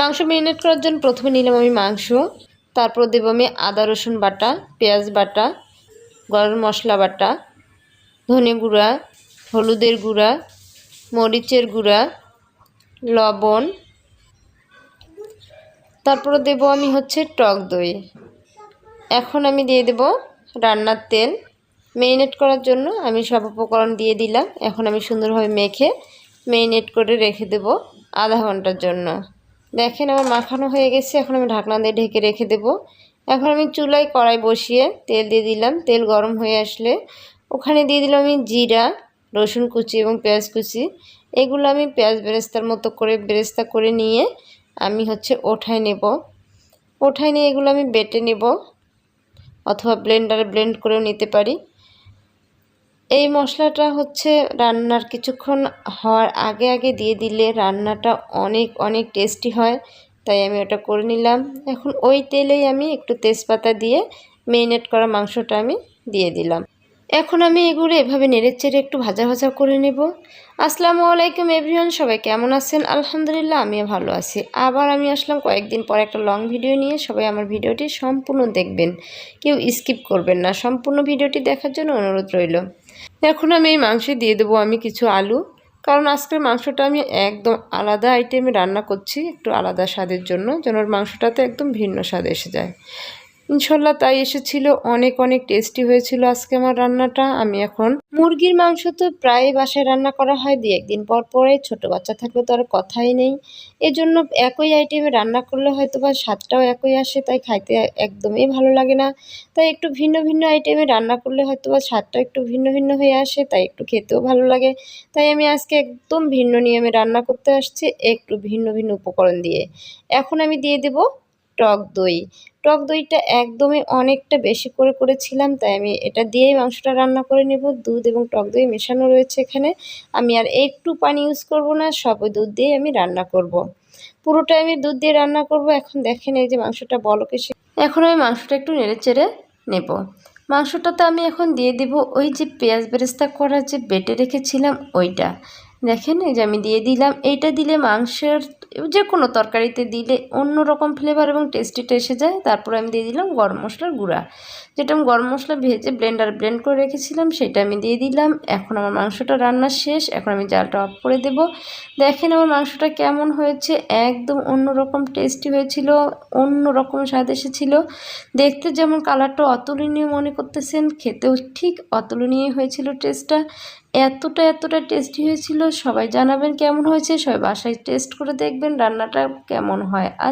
মাংস মেরিনেট করার জন্য প্রথমে নিলাম আমি মাংস। তারপর দেবো আমি আদা, রসুন বাটা, পেঁয়াজ বাটা, গরম মশলা বাটা, ধনে গুঁড়া, হলুদের গুঁড়া, মরিচের গুঁড়া, লবণ। তারপরে দেবো আমি হচ্ছে টক দই। এখন আমি দিয়ে দেব রান্নার তেল। মেরিনেট করার জন্য আমি সব উপকরণ দিয়ে দিলাম। এখন আমি সুন্দরভাবে মেখে মেরিনেট করে রেখে দেব আধা ঘণ্টার জন্য। দেখেন আমার মাখানো হয়ে গেছে, এখন আমি ঢাকনা দিয়ে ঢেকে রেখে দেব। এখন আমি চুলায় কড়াই বসিয়ে তেল দিয়ে দিলাম, তেল গরম হয়ে আসলে ওখানে দিয়ে দিলাম আমি জিরা, রসুন কুচি এবং পেঁয়াজ কুচি। এগুলো আমি পেঁয়াজ বেরেস্তার মতো করে বেরেস্তা করে নিয়ে আমি হচ্ছে ওঠায় নেব। ওঠায় নিয়ে এগুলো আমি বেটে নেব, অথবা ব্লেন্ডারে ব্লেন্ড করেও নিতে পারি। এই মশলাটা হচ্ছে রান্নার কিছুক্ষণ হওয়ার আগে আগে দিয়ে দিলে রান্নাটা অনেক অনেক টেস্টি হয়। তাই আমি ওটা করে নিলাম। এখন ওই তেলেই আমি একটু তেজপাতা দিয়ে মেরিনেট করা মাংসটা আমি দিয়ে দিলাম। এখন আমি এগুলো এভাবে নেড়ে চেড়ে একটু ভাজা ভাজা করে নেব। আসসালামু আলাইকুম এভরিওয়ান, সবাই কেমন আছেন? আলহামদুলিল্লাহ, আমিও ভালো আছি। আবার আমি আসলাম কয়েকদিন পর একটা লং ভিডিও নিয়ে। সবাই আমার ভিডিওটি সম্পূর্ণ দেখবেন। কেউ স্কিপ করবেন না। সম্পূর্ণ ভিডিওটি দেখার জন্য অনুরোধ রইল। এখন আমি এই মাংসে দিয়ে দেবো আমি কিছু আলু। কারণ আজকের মাংসটা আমি একদম আলাদা আইটেমে রান্না করছি, একটু আলাদা স্বাদের জন্য, যেন মাংসটাতে একদম ভিন্ন স্বাদ এসে যায়। ইনশাল্লাহ তাই এসেছিল। অনেক অনেক টেস্টি হয়েছিল আজকে আমার রান্নাটা। আমি এখন মুরগির মাংস তো প্রায় বাসায় রান্না করা হয়। দিয়ে একদিন পর পরে ছোট বাচ্চা থাকলে তো আর কথাই নেই। এজন্য একই আইটেমে রান্না করলে হয়তো বা স্বাদটাও একই আসে, তাই খাইতে একদমই ভালো লাগে না। তাই একটু ভিন্ন ভিন্ন আইটেমে রান্না করলে হয়তো বা স্বাদটা একটু ভিন্ন ভিন্ন হয়ে আসে, তাই একটু খেতেও ভালো লাগে। তাই আমি আজকে একদম ভিন্ন নিয়মে রান্না করতে আসছি, একটু ভিন্ন ভিন্ন উপকরণ দিয়ে। এখন আমি দিয়ে দেব টক দই। টক দইটা একদমই অনেকটা বেশি করে করেছিলাম, তাই আমি এটা দিয়েই মাংসটা রান্না করে নেব। দুধ এবং টক দই মেশানো রয়েছে এখানে। আমি আর একটু পানি ইউজ করব না, সব দুধ দিয়ে আমি রান্না করব। পুরোটাই আমি দুধ দিয়ে রান্না করব। এখন দেখেন এই যে মাংসটা বলকে সে এখন আমি মাংসটা একটু নেড়ে চেড়ে নেব। মাংসটাতে আমি এখন দিয়ে দেব ওই যে পেঁয়াজ বেরেস্তা করা যে বেটে রেখেছিলাম, ওইটা। দেখেন এই যে আমি দিয়ে দিলাম। এইটা দিলে মাংসের যে কোনো তরকারিতে দিলে অন্য রকম ফ্লেভার এবং টেস্টিটা এসে যায়। তারপর আমি দিয়ে দিলাম গরম মশলার গুঁড়া। যেটা আমি গরম মশলা ভেজে ব্লেন্ডার ব্লেন্ড করে রেখেছিলাম, সেটা আমি দিয়ে দিলাম। এখন আমার মাংসটা রান্না শেষ। এখন আমি জালটা অফ করে দেব। দেখেন আমার মাংসটা কেমন হয়েছে। একদম অন্য রকম টেস্টি হয়েছিল অন্য রকম স্বাদ এসেছিল। দেখতে যেমন কালারটা অতুলনীয় মনে করতেছেন, খেতেও ঠিক অতুলনীয় হয়েছিল টেস্টটা এতটা এতটা টেস্টি হয়েছিল, সবাই জানাবেন কেমন হয়েছে, সবাই বাসায় টেস্ট করে দেখবেন রান্নাটা কেমন হয়। আর